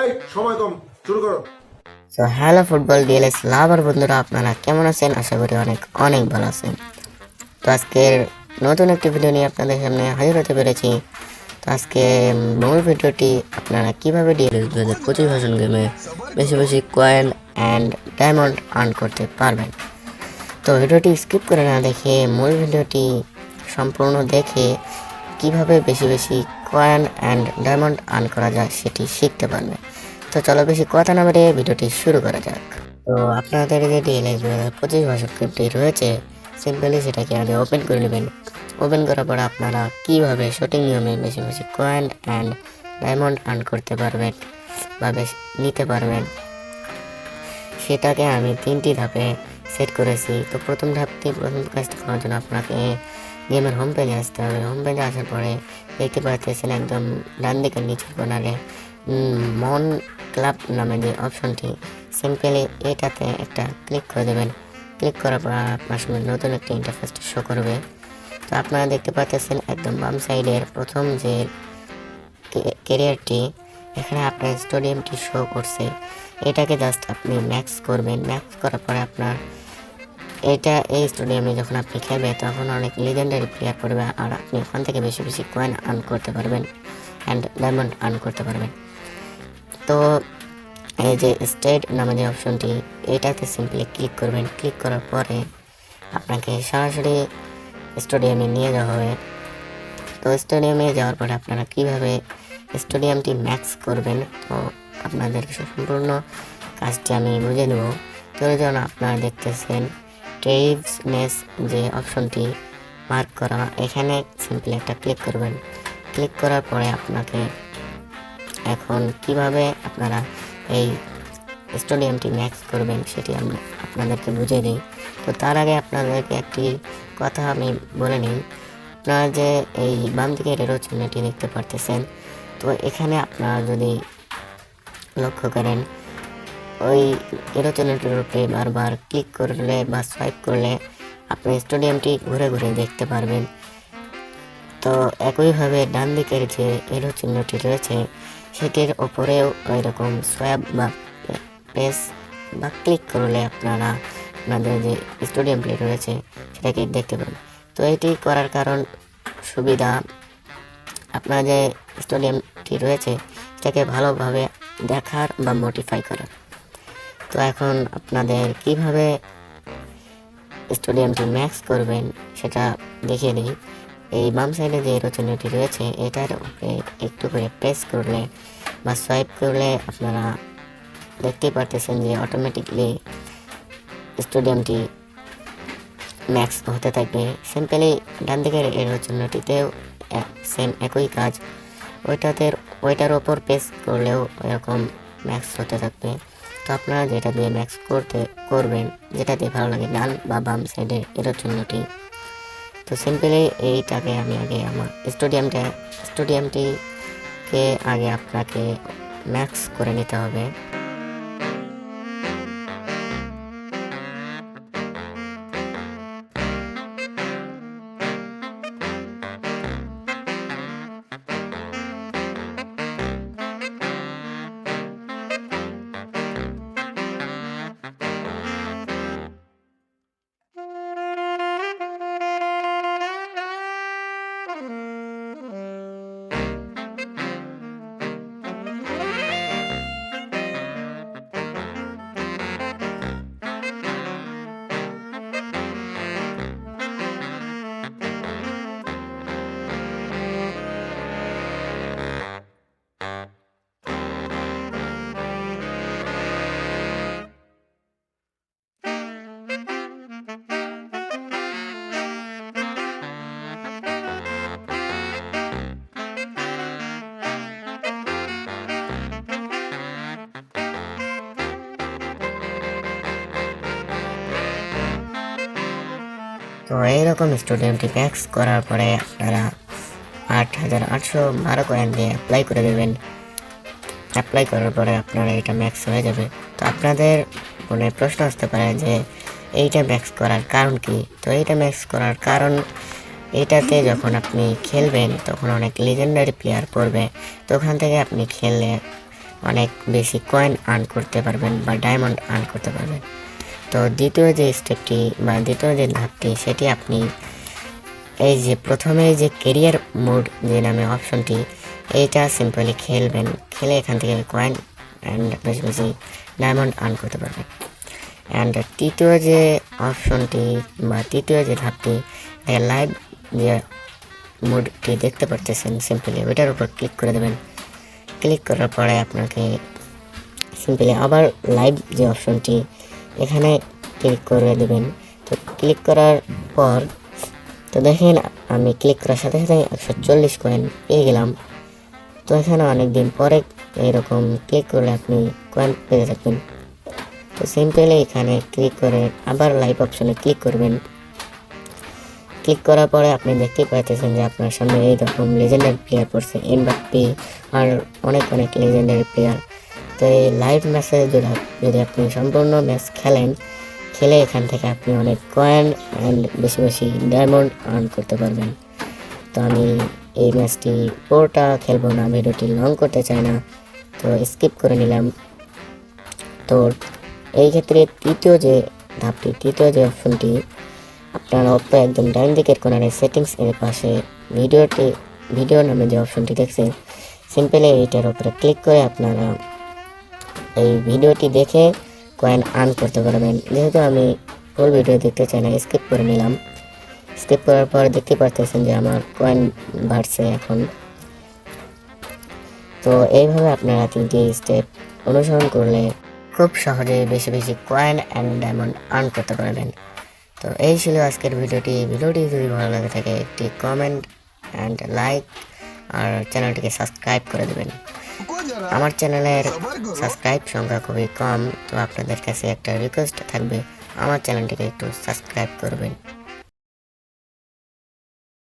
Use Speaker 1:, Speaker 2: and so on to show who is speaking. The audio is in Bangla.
Speaker 1: এই, সময় কম, শুরু করো।
Speaker 2: তো হ্যালো ফুটবল ডিএলএস লাভার বন্ধুরা, আপনারা কেমন আছেন? আশা করি অনেক অনেক ভালো আছেন। তো আজকের নতুন একটি ভিডিও নিয়ে আপনাদের সামনে হাজির হতে পেরেছি। তো আজকে মূল ভিডিওটি আপনারা কীভাবে ডিএলএস দু হাজার পঁচিশ ভাষণ গেমে বেশি বেশি কয়েন অ্যান্ড ডায়মন্ড আর্ন করতে পারবেন? তো ভিডিওটি স্কিপ করে না দেখে মূল ভিডিওটি সম্পূর্ণ দেখে কীভাবে বেশি বেশি কয়েন অ্যান্ড ডায়মন্ড আর্ন করা যায় সেটি শিখতে পারবে। তো চলো বেশি কথা না বেরিয়ে ভিডিওটি শুরু করা যাক। তো আপনাদের যে ডিএলএস দু হাজার পঁচিশ ভাষণ ক্রিপ্টটি রয়েছে সিম্পলি সেটাকে আগে ওপেন করে নেবেন। ওপেন করার পর আপনারা কীভাবে সঠিক নিয়মে বেশি বেশি কয়েন অ্যান্ড ডায়মন্ড আর্ন করতে পারবেন বা বেশ নিতে পারবেন, সেটাকে আমি তিনটি ধাপে সেট করেছি। তো প্রথম ধাপটি, প্রথম কাজটি করার জন্য আপনাকে গেমের হোম পেজে আসতে হবে। হোম পেজে আসার পরে দেখতে পাচ্ছেন একদম ডান দিকের নিচের কর্নারে মন ক্লাব নামে যে অপশনটি সিম্পলি এটাতে একটা ক্লিক করে দেবেন। ক্লিক করার পর আপনার সামনে নতুন একটা ইন্টারফেস শো করবে। তো আপনারা দেখতে পাচ্ছেন একদম বাম সাইডের প্রথম যে ক্যারিয়ারটি এখানে আপনার স্টেডিয়ামটি শো করছে। এটাকে জাস্ট আপনি ম্যাক্স করবেন। ম্যাক্স করার পরে আপনার এটা এই স্টেডিয়ামে যখন আপনি খেলবেন তখন অনেক লিজেন্ডারি প্লেয়ার পড়বে আর আপনি ওখান থেকে বেশি বেশি কয়েন আর্ন করতে পারবেন অ্যান্ড ডায়মন্ড আর্ন করতে পারবেন। তো এই যে স্টেট নামে যে অপশনটি এটাতে সিম্পলি ক্লিক করবেন। ক্লিক করার পরে আপনাকে সরাসরি স্টেডিয়ামে নিয়ে যাওয়া হবে। তো স্টেডিয়ামে যাওয়ার পরে আপনারা কীভাবে স্টেডিয়ামটি ম্যাক্স করবেন, তো আপনাদের সম্পূর্ণ কাজটি আমি বুঝে নেব। তো যেন আপনারা দেখতেছেন ট্রেভসনেস যে অপশনটি মার্ক করা, এখানে সিম্পলি একটা ক্লিক করবেন। ক্লিক করার পরে আপনাকে এখন কীভাবে আপনারা এই স্টেডিয়ামটি ম্যাক্স করবেন সেটি আমি আপনাদেরকে বুঝিয়ে দিই। তো তার আগে আপনাদেরকে একটি কথা আমি বলে নিই। আপনারা যে এই বাম দিকের এরো চিহ্নটি দেখতে পারতেছেন, তো এখানে আপনারা যদি লক্ষ্য করেন ওই এরো চিহ্নটির উপরে বারবার ক্লিক করলে বা সোয়াইপ করলে আপনি স্টেডিয়ামটি ঘুরে ঘুরে দেখতে পারবেন। তো একইভাবে ডান দিকের যে এরো চিহ্নটি রয়েছে, সেটির ওপরেও ওই রকম সোয়াব বা প্রেস বা ক্লিক করলে আপনারা আপনাদের যে স্টেডিয়ামটি রয়েছে, সেটাকে দেখতে পাবেন তো এটি করার কারণ সুবিধা, আপনার যে স্টেডিয়ামটি রয়েছে, সেটাকে ভালোভাবে দেখার বা মডিফাই করার। তো এখন আপনাদের কীভাবে স্টেডিয়ামটি ম্যাক্স করবেন সেটা দেখিয়ে দিই। এই বাম সাইডে যে রচনাটি রয়েছে, এটার উপরে একটু করে প্রেস করলে বা সোয়াইপ করলে আপনারা দেখতেই পারতেছেন যে অটোমেটিকলি স্টেডিয়ামটি ম্যাক্স হতে থাকবে। সিম্পলি ডান দিকের এই রচনাটিতেও সেম একই কাজ। ওইটাতে ওইটার ওপর প্রেস করলেও এরকম ম্যাক্স হতে থাকবে। তো আপনারা যেটা দিয়ে ম্যাক্স করতে, করবেন, যেটা দিয়ে ভালো লাগে ডান বা বাম সাইডে এটার চিহ্নটি তো সিম্পলি এইটাকে আমি আগে আমার স্টেডিয়ামটা স্টেডিয়ামটিকে আগে আপনাকে ম্যাক্স করে নিতে হবে। তো এইরকম স্টেডিয়ামটি ম্যাক্স করার পরে আপনারা আট হাজার আটশো বারো কয়েন দিয়ে অ্যাপ্লাই করে দেবেন। অ্যাপ্লাই করার পরে আপনারা এটা ম্যাক্স হয়ে যাবে। তো আপনাদের মনে প্রশ্ন আসতে পারে যে এইটা ম্যাক্স করার কারণ কি? তো এইটা ম্যাক্স করার কারণ এটাতে যখন আপনি খেলবেন, তখন অনেক লিজেন্ডারি প্লেয়ার পড়বে। তো ওখান থেকে আপনি খেললে অনেক বেশি কয়েন আর্ন করতে পারবেন বা ডায়মন্ড আর্ন করতে পারবেন। তো দ্বিতীয় যে স্টেপটি বা দ্বিতীয় যে ধাপটি, সেটি আপনি এই যে প্রথমে যে কেরিয়ার মোড যে নামে অপশনটি এইটা সিম্পলি খেলবেন। খেলে এখান থেকে কয়েন অ্যান্ড বেশি বেশি ডায়মন্ড আর্ন করতে পারবেন। অ্যান্ড তৃতীয় যে অপশনটি বা তৃতীয় যে ধাপটি লাইভ যে মোডটি দেখতে পারতেছেন সিম্পলি ওইটার উপর ক্লিক করে দেবেন। ক্লিক করার পরে আপনাকে সিম্পলি আবার লাইভ যে অপশনটি এখানে ক্লিক করে দেবেন। তো ক্লিক করার পর, তো দেখেন আমি ক্লিক করার সাথে সাথে একশো চল্লিশ কয়েন পেয়ে গেলাম। তো এখানে অনেক দিন পরে এরকম ক্লিক করলে আপনি কয়েন পেয়ে থাকবেন। তো সিম্পলি এখানে ক্লিক করে আবার লাইভ অপশনে ক্লিক করবেন। ক্লিক করার পরে আপনি দেখতেই পাইতেছেন যে আপনার সামনে এই রকম লেজেন্ডারি প্লেয়ার পড়ছে এমবাপ্পি আর অনেক অনেক লেজেন্ডারি প্লেয়ার তো এই লাইভ ম্যাচে যদি আপনি সম্পূর্ণ ম্যাচ খেলেন, খেলে এখান থেকে আপনি অনেক কয়েন অ্যান্ড বেশি বেশি ডায়মন্ড আর্ন করতে পারবেন। তো আমি এই ম্যাচটি পুরোটা খেলব না ভিডিওটি লং করতে চাই না, তো স্কিপ করে নিলাম। তো এই ক্ষেত্রে তৃতীয় যে ধাপটি, তৃতীয় যে অপশনটি আপনার অপ্পো একদম ডাইন দিকের কোনারে সেটিংস এর পাশে ভিডিওটি ভিডিও নামে যে অপশনটি দেখছেন সিম্পলি এইটার উপরে ক্লিক করে আপনারা এই ভিডিওটি দেখে কয়েন আর্ন করতে পারবেন। যেহেতু আমি ফুল ভিডিও দেখতে চাই না স্কিপ করে নিলাম। স্কিপ করার পর দেখতে পারতেছেন যে আমার কয়েন বাড়ছে এখন। তো এইভাবে আপনারা তিনটি স্টেপ অনুসরণ করলে খুব সহজে বেশি বেশি কয়েন অ্যান্ড ডায়মন্ড আর্ন করতে পারবেন। তো এই ছিল আজকের ভিডিওটি। ভিডিওটি যদি ভালো লাগে থাকে, একটি কমেন্ট অ্যান্ড লাইক আর চ্যানেলটিকে সাবস্ক্রাইব করে দেবেন। আমার চ্যানেলের সাবস্ক্রাইব সংখ্যা খুবই কম, তো আপনাদের কাছে একটা রিকোয়েস্ট থাকবে, আমার চ্যানেলটিকে একটু সাবস্ক্রাইব করবেন।